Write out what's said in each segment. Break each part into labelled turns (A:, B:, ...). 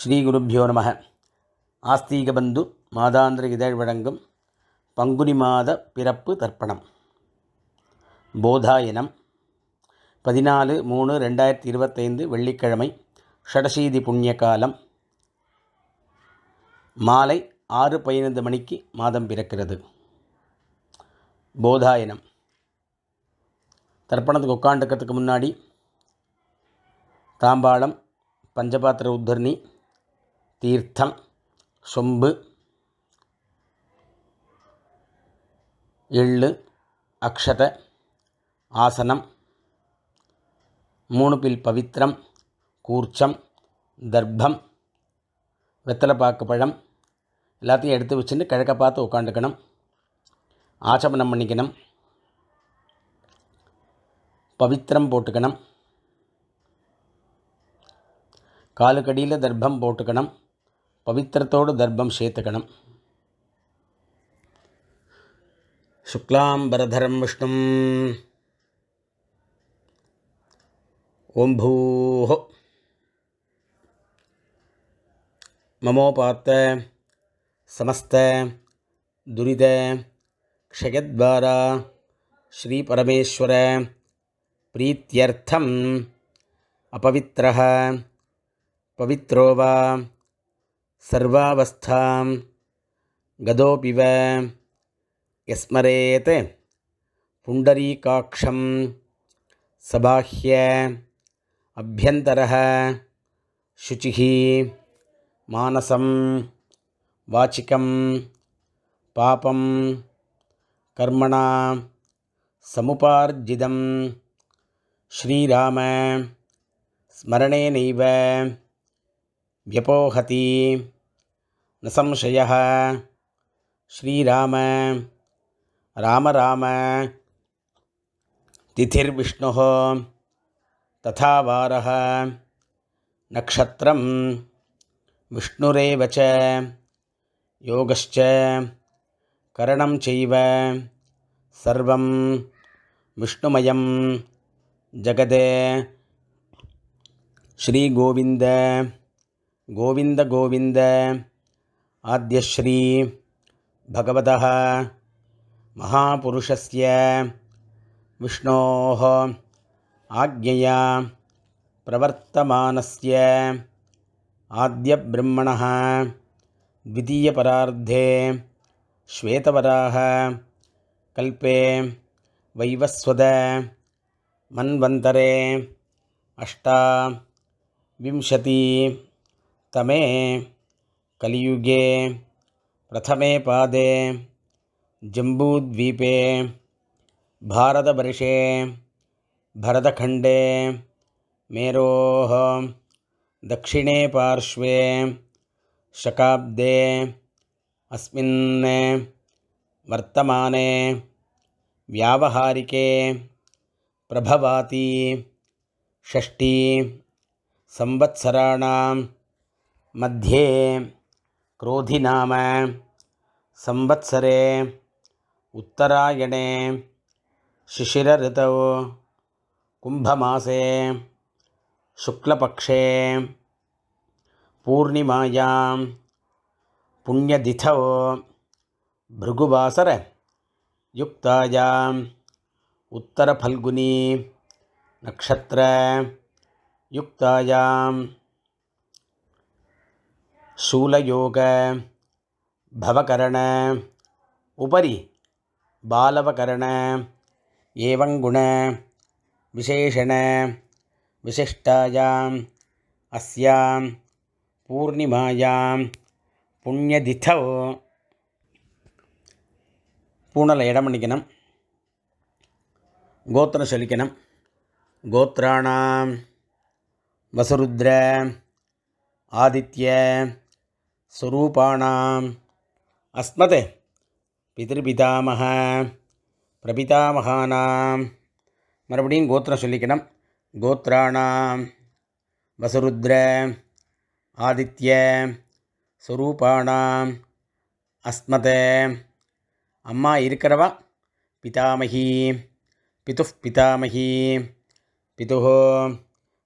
A: ஸ்ரீகுருப்போ நம. ஆஸ்தீகபந்து மாதாந்திர இதழ் வழங்கும் பங்குனி மாத பிறப்பு தர்ப்பணம். போதாயனம். பதினாலு மூணு ரெண்டாயிரத்தி இருபத்தைந்து வெள்ளிக்கிழமை ஷடசீதி புண்ணிய காலம் மாலை ஆறு பதினைந்து மணிக்கு மாதம் பிறக்கிறது. போதாயனம். தர்ப்பணத்துக்கு உட்காந்துக்கிறதுக்கு முன்னாடி தாம்பாளம் பஞ்சபாத்திர உத்தர்ணி தீர்த்தம் சொம்பு எள்ளு அக்ஷத ஆசனம் மூணு பில் பவித்திரம் கூர்ச்சம் தர்ப்பம் வெத்தலைப்பாக்கு பழம் எல்லாத்தையும் எடுத்து வச்சுட்டு கிழக்க பார்த்து உட்காந்துக்கணும். ஆச்சமனம் பண்ணிக்கணும். பவித்திரம் போட்டுக்கணும். காலுக்கடியில் தர்ப்பம் போட்டுக்கணும். பவித்திரத்தோடு தர்ப்பம் சேர்த்துக்கணும் சுக்லாம்பரதரம் விஷ்ணும் ஓம் பூः மமோபாத்த சமஸ்த துரித க்ஷயத்வாரா ஸ்ரீபரமேஸ்வர प्रीत्यर्थम् अपवित्रः पवित्रो वा சர்வாவஸ்தாம் கதோபிவ எஸ்மரேத் புண்டரீகாட்சம் சபாஹ்ய அபியந்தர சுச்சி மானசம் வாச்சிக்கம் பாபம் கர்மணா சமுபார்ஜிதம் ஸ்ரீராம ஸ்மரணேனைவ व्यपोहति न संशयः श्रीराम राम राम तिथिर्विष्णुः तथा वारः नक्षत्रं विष्णुरेव च योगश्च करणं चैव सर्वं विष्णुमयं जगदे श्रीगोविन्द गोविन्द गोविन्द। आद्यश्री भगवतः महापुरुषस्य विष्णोः आज्ञया प्रवर्तमानस्य आद्यब्रह्मणः द्वितीयपरार्धे श्वेतवराह कल्पे वैवस्वद मन्वन्तरे अष्टाविंशतितमे कलियुगे प्रथमे पादे जम्बूद्वीपे भारतवर्षे भरतखण्डे मेरोः दक्षिणे पार्श्वे शकाब्दे अस्मिन् वर्तमाने व्यावहारिके प्रभवाति षष्ठी संवत्सराणां मध्ये क्रोधिनाम संवत्सरे उत्तरायणे शिशिरऋतौ कुम्भमासे शुक्लपक्षे पूर्णिमायां पुण्यतिथौ भृगुवासर युक्तायाम् उत्तरफल्गुनी नक्षत्रयुक्तायां शूलयोग भवकरण उपरि बालवकरण एवं गुण विशेषण विशिष्टायाम् अस्यां पूर्णिमायां पुण्यतिथौ பூனலை இடம் பண்ணிக்கணும் கோத்திரம் சொல்லிக்கணும் கோத்ராணாம் வசுருத்ர ஆதித்ய ஸ்வரூபாணாம் அஸ்மத் பிதிருபிதாமக பிரபிதாமகானாம் மறுபடியும் கோத்திரம் சொல்லிக்கணும். கோத்ராணாம் வசருத்ர ஆதித்ய ஸ்வரூபாணாம் அஸ்மத। அம்மா இருக்கிறவா? பிதாமகி பிதுः பிதாமகி பிதுः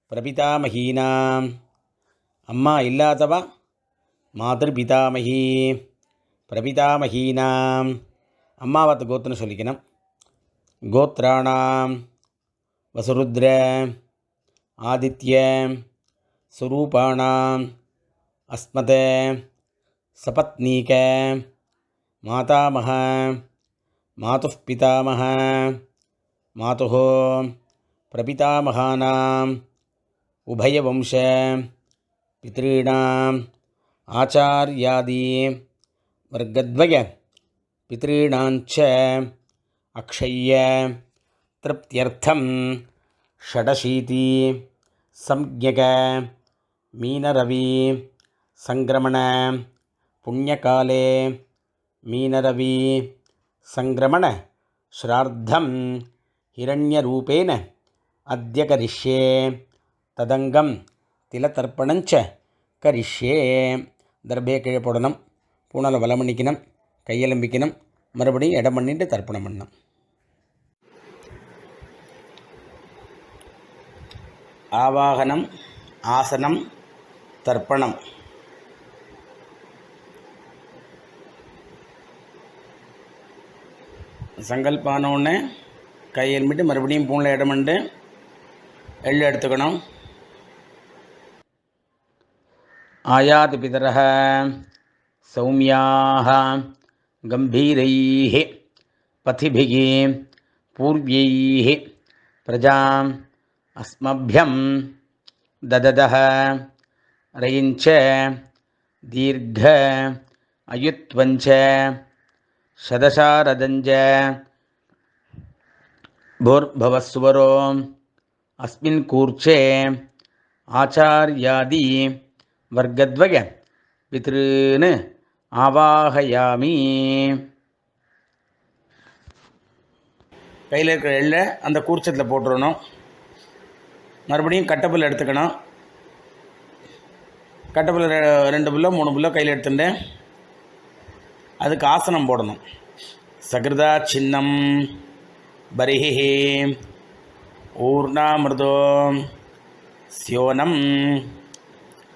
A: பிரபிதாமகீனாம். அம்மா இல்லாதவா? மாதர்பிதாமகி பிரபிதாமகீனாம். அம்மாவத்து கோத்திரம் சொல்லிக்கணும். கோத்ராணாம் வசுருத்ர ஆதித்ய சுரூபாணாம் அஸ்மத சபத்னீக மாதாமக மாது பிதாமக மாது பிரபிதாமகானாம் உபயவம்ச பித்ॄणाम् ஆச்சாரியாதி வர்க்கத்வய பித்ரீணாஞ்ச அக்ஷய்ய திருப்தியர்த்தம் ஷடசீதி சம்யக மீனரவி சங்கிரமண புண்ணியகாலே மீனரவி சங்கிரமண ஸ்ரார்த்தம் ஹிரண்யரூபேன அத்திய கரிஷ்யே ததங்கம் திலதர்ப்பணஞ்ச கரிஷ்யே தர்பையை கீழே போடணும். பூனால வலம் பண்ணிக்கணும் கையெலும்பிக்கணும். மறுபடியும் இடம் பண்ணிட்டு தர்ப்பணம் பண்ணணும். ஆவாகனம் ஆசனம் தர்ப்பணம். சங்கல்பான உடனே கை எலும்பிட்டு மறுபடியும் பூனில் இடம் பண்ணிட்டு எள்ளு எடுத்துக்கணும். ஆயாத் பிதரः சௌமியாः गम्भीरैः पथिभिः पूर्व्यैः प्रजाम् अस्मभ्यं दददः रयिञ्च दीर्घ अयुत्वञ्च शदशारदञ्च भूर्भवस्वरो अस्मिन् कूर्चे आचार्यादि வர்க்கத்வய பித்ருன்னு ஆவாகயாமி. கையில் இருக்கிற எள்ள அந்த கூர்ச்சத்தில் போட்டுடணும் மறுபடியும் கட்டப்புல் எடுத்துக்கணும். கட்டப்புல் ரெண்டு புல்லோ மூணு புல்லோ கையில் எடுத்துட்டேன் அதுக்கு ஆசனம் போடணும். சகிருதா சின்னம் பரிஹி ஊர்ணாமிருதோ சியோனம்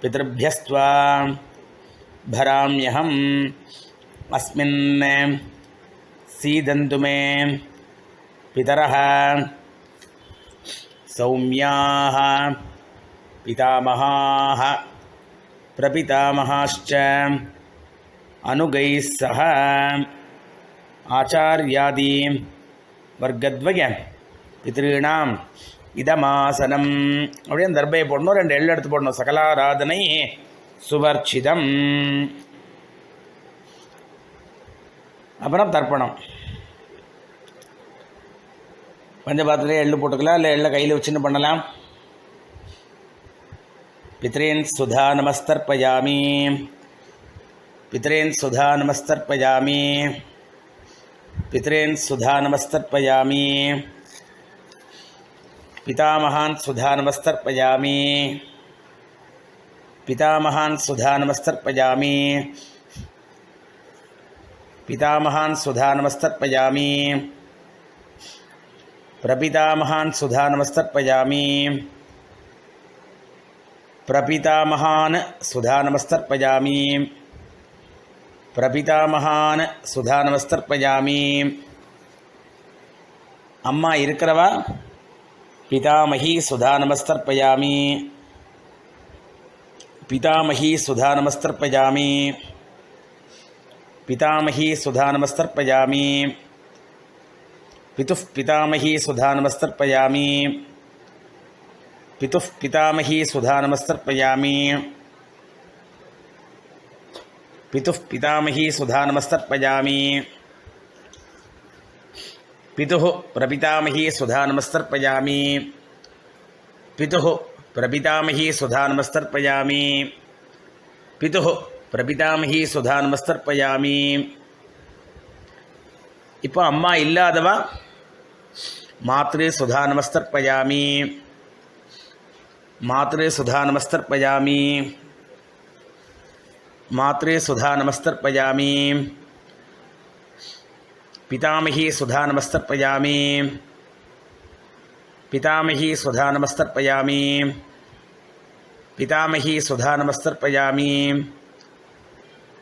A: पितृभ्यस्त्वा भराम्यहम्। अस्मिन् सीदन्तु मे पितरः। सौम्याः पितामहाः प्रपितामहाश्च अनुगैः सह आचार्यादीं वर्गद्वयं पितॄणां இதமாசனம். அப்படியே அந்த தர்பையை போடணும் ரெண்டு எள் எடுத்து போடணும். சகலாராதனை சுவர்ச்சிதம். அப்புறம் தர்ப்பணம். பஞ்சபாத்திரே எள்ளு போட்டுக்கலாம் இல்லை எள்ளை கையில் வச்சுன்னு பண்ணலாம். பித்ரேன் சுதா நமஸ்தர்ப்பயாமி. பித்ரேன் சுதா நமஸ்தர்ப்பயாமி. பித்ரேன் சுதா நமஸ்தர்ப்பயாமி. பிதாமகான் சுதானமஸ்தர்ப்பயாமி பிதாமகான் சுதானமஸ்தர்ப்பயாமி பிதாமகான் சுதானமஸ்தர்ப்பயாமி பிரபிதாமகான் சுதானமஸ்தர்ப்பயாமி பிரபிதாமகான் சுதானமஸ்தர்ப்பயாமி பிரபிதாமகான் சுதானமஸ்தர்ப்பயாமி அம்மா இருக்கிறவா? पितामही सुधा नमस्तर्पयामि। पितामही सुधा नमस्तर्पयामि। पितामही सुधा नमस्तर्पयामि। पितुः पितामही सुधा नमस्तर्पयामि। पितुः पितामही सुधा नमस्तर्पयामि। पितुः पितामही सुधा नमस्तर्पयामि। पितुः प्रपितामही सुधा नमस्तर्पयामि पितुः प्रपितामही सुधा नमस्तर्पयामि पितुः பிரபிதாமகி சுதா நமஸ்தர்ப்பயாமி இப்போ அம்மா இல்லாதவா மாத்ரு சுதா நமஸ்தர்ப்பயாமி மாத்ரு சுதா நமஸ்தர்ப்பயாமி மாத்ரு சுதா நமஸ்தர்ப்பயாமி पितामही सुधा नमस्तर्पयामि पितामही सुधा नमस्तर्पयामि पितामही सुधा नमस्तर्पयामि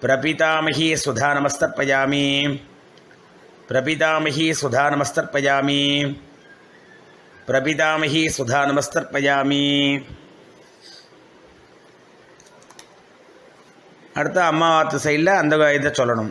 A: प्रपितामही सुधा नमस्तर्पयामि प्रपितामही सुधा नमस्तर्पयामि प्रपितामही सुधा नमस्तर्पयामि அடுத்த அம்மாவாத்து சைடில் அந்த இதை சொல்லணும்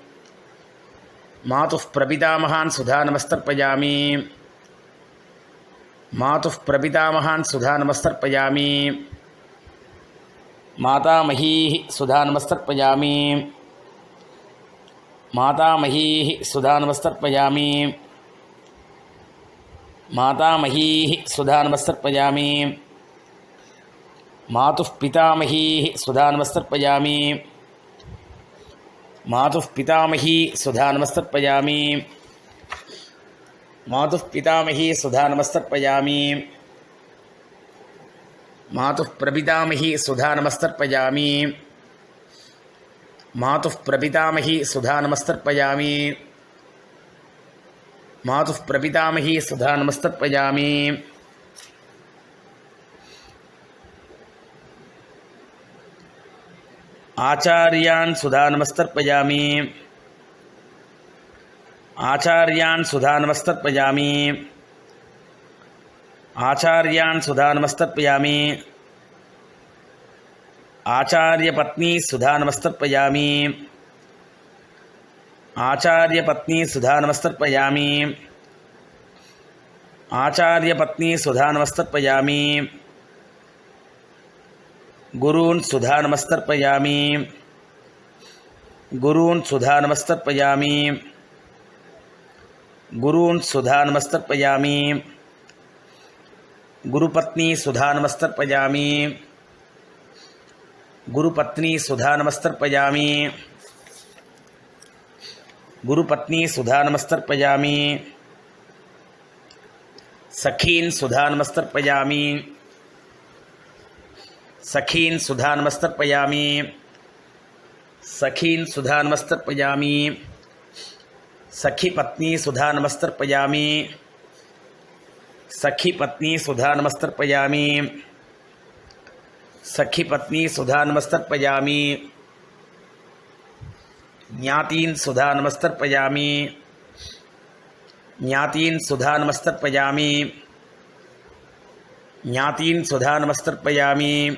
A: मातु प्रभितामहान सुधा नमस्तर्पयामी। मातु प्रभितामहान सुधा नमस्तर्पयामी। माता मातुः प्रपितामहान् सुधानमस्तर्पयामि मातुः प्रपितामहान् सुधानमस्तर्पयामि मातामहीः सुधानमस्तर्पयामि मातामहीः सुधानमस्तर्पयामि मातामहीः सुधानमस्तर्पयामि मातुः सुधा नमस्तर्पयामी। मातुः पितामही सुधा नमस्तर्पयामि मातुः पितामही सुधा नमस्तर्पयामि मातुः प्रपितामही सुधा नमस्तर्पयामि मातुः प्रपितामही सुधा नमस्तर्पयामि मातुः प्रपितामही सुधा नमस्तर्पयामि आचार्यान् सुधानमस्तर्पयामि। आचार्यान् सुधानमस्तर्पयामि। आचार्यान् सुधानमस्तर्पयामि। आचार्यपत्नी सुधानमस्तर्पयामि। आचार्यपत्नी सुधानमस्तर्पयामि। आचार्यपत्नी सुधानमस्तर्पयामि। गुरून् सुधानमस्तर्पयामि। गुरून् सुधानमस्तर्पयामि। गुरून् सुधानमस्तर्पयामि। गुरुपत्नी सुधानमस्तर्पयामि। गुरुपत्नी सुधानमस्तर्पयामि। गुरुपत्नी सुधा नमस्तर्पयामी सखीन सुधा नमस्तर्पयामी सखीन सुधा नमस्तर्पयामी सखीन सुधानमस्तर्पयामी। सखी पत्नी सुधानमस्तर्पयामी। सखी पत्नी सुधानमस्तर्पयामी। सखी पत्नी सुधानमस्तर्पयामी। ज्ञातीन सुधानमस्तर्पयामी। ज्ञातीन सुधानमस्तर्पयामी। ज्ञातीन सुधानमस्तर्पयामी।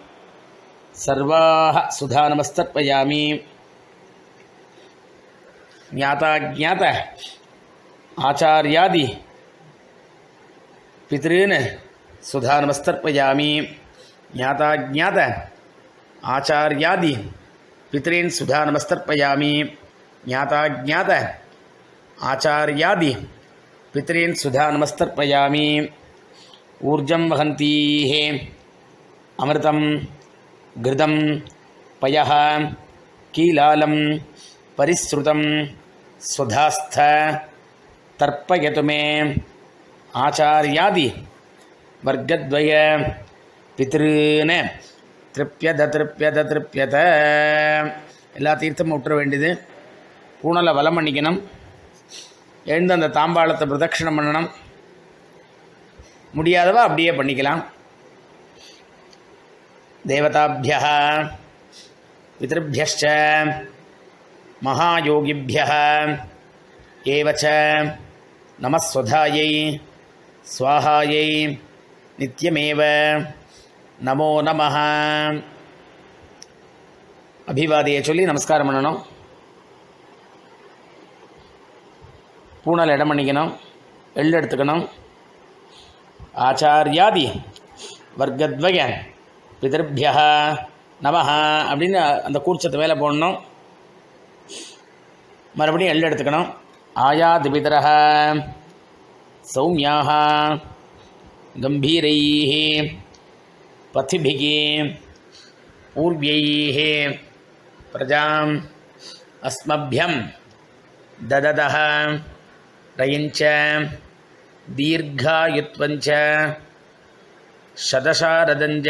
A: सर्वाः सुधा नमस्तर्पयामि ज्ञाताज्ञात आचार्यादि, पितॄन् सुधा नमस्तर्पयामि ज्ञाताज्ञात आचार्यादि, पितॄन् सुधा नमस्तर्पयामि ज्ञाताज्ञात आचार्यादि, पितॄन् सुधा नमस्तर्पयामि ऊर्जं वहन्तीः अमृतं கிருதம் பய கீலாலம் பரிஸ்ருதம் ஸ்வதாஸ்த தர்ப்பயதுமே ஆச்சாரியாதி வர்க்கத்வய பித்திருன திருப்யத திருப்பியத திருப்பியத எல்லா தீர்த்தமும் விட்டுற வேண்டியது. கூணலை வலம் பண்ணிக்கணும். எழுந்து அந்த தாம்பாளத்தை பிரதட்சிணம் பண்ணணும். முடியாதவா அப்படியே பண்ணிக்கலாம். देवताभ्य पितृभ्यश्च महायोगिभ्यः एव च नमस्वधायै स्वाहायै नित्यमेव நமோ நம அபிவாதியை சொல்லி நமஸ்காரம் பண்ணணும். பூனல் இடம் பண்ணிக்கணும். எள் எடுத்துக்கணும். ஆச்சாரியாதி வர்க்கத்வய பிதர்பியா நமஹா அப்படின்னு அந்த கூர்ச்சத்தை மேலே போடணும். மறுபடியும் எல் எடுத்துக்கணும். ஆயாது பிதரக சௌமியாக கம்பீரை பத்திபிகி ஊர்வியை பிரஜாம் அஸ்மபியம் ததத ரயிஞ்ச தீர்காயுத்வஞ்ச சதசாரதஞ்ச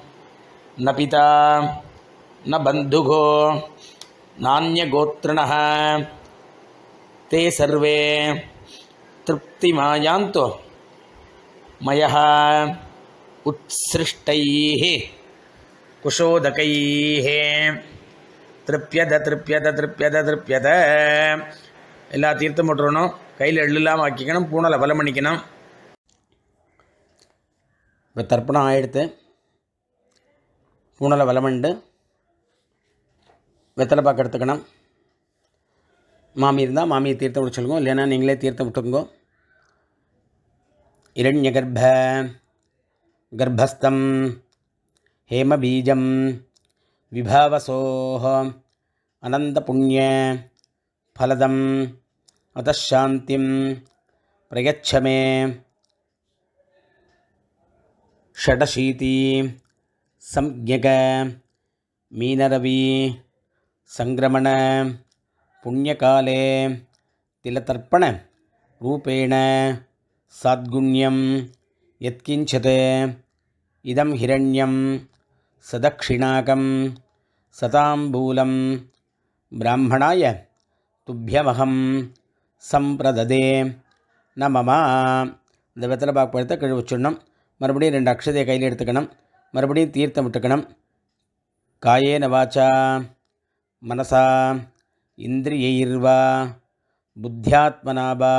A: ந பிதா ந பந்துகோ நானியகோத்திரண தே சர்வே திருப்திமாயாந்தோ மய உத்சிருஷ்டைः குஷோதகைः திருப்பியத திருப்பியத திருப்பியத திருப்பியத எல்லா தீர்த்தம் போட்டுறணும் கையில் எள்ளுலாம் ஆக்கிக்கணும் பூனலை பலம் பண்ணிக்கணும். இப்போ தர்ப்பணம் ஆகிடுத்து பூனலை வளமண்டு வெத்தலை பாக்கு எடுத்துக்கணும். மாமி இருந்தால் மாமியை தீர்த்தம் விட சொல்லுங்க. இல்லைன்னா நீங்களே தீர்த்தம் விட்டுக்குங்க இரண்ய கர்ப்ப கர்ப்பஸ்தம் ஹேமபீஜம் விபாவசோஹ அனந்த புண்ணிய ஃபலதம் அதாந்திம் பிரயச்சமே ஷடசீதி சம்யக மீனரவி சங்கிரமண புண்ணியகாலே திலதர்ப்பண ரூபேண சாத்குண்யம் யத்கிஞ்சத் இதம் ஹிரண்யம் சதக்ஷிணாகம் சதாம்பூலம் பிராமணாய துப்பியமகம் சம்பிரததே நமமா இந்த வெத்தலை பாக்கு பழத்தை கழுவு சொன்னோம். மறுபடியும் ரெண்டு அக்ஷதையை கையில் எடுத்துக்கணும். மறுபடியும் தீர்த்தம் விட்டுக்கணும். காயேன வாச்சா மனசா இந்திரியைர்வா புத்தியாத்மனாபா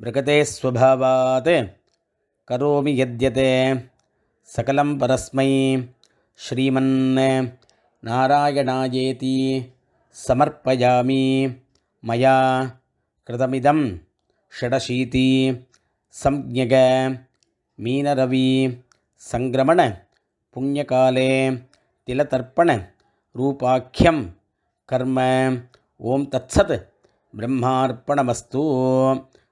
A: மிருகதே ஸ்வபாவாத் கரோமி யத்யதே சகலம் பரஸ்மை ஸ்ரீமன் நாராயணாயேதி சமர்ப்பயாமி மயா கிருதமிதம் ஷடசீதி சம்யக மீனரவி சங்கிரமண புண்ணியகாலே திலதர்ப்பண ரூபாக்கியம் கர்ம ஓம் தத்சத் பிரம்மார்ப்பணமஸ்து.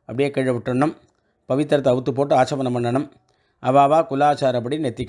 A: அப்படியே கீழே விட்டுடணும் பவித்திரத்தை அவுத்து போட்டு ஆச்சமனம் பண்ணணும். அவாவா குலாச்சாரப்படி நெத்தி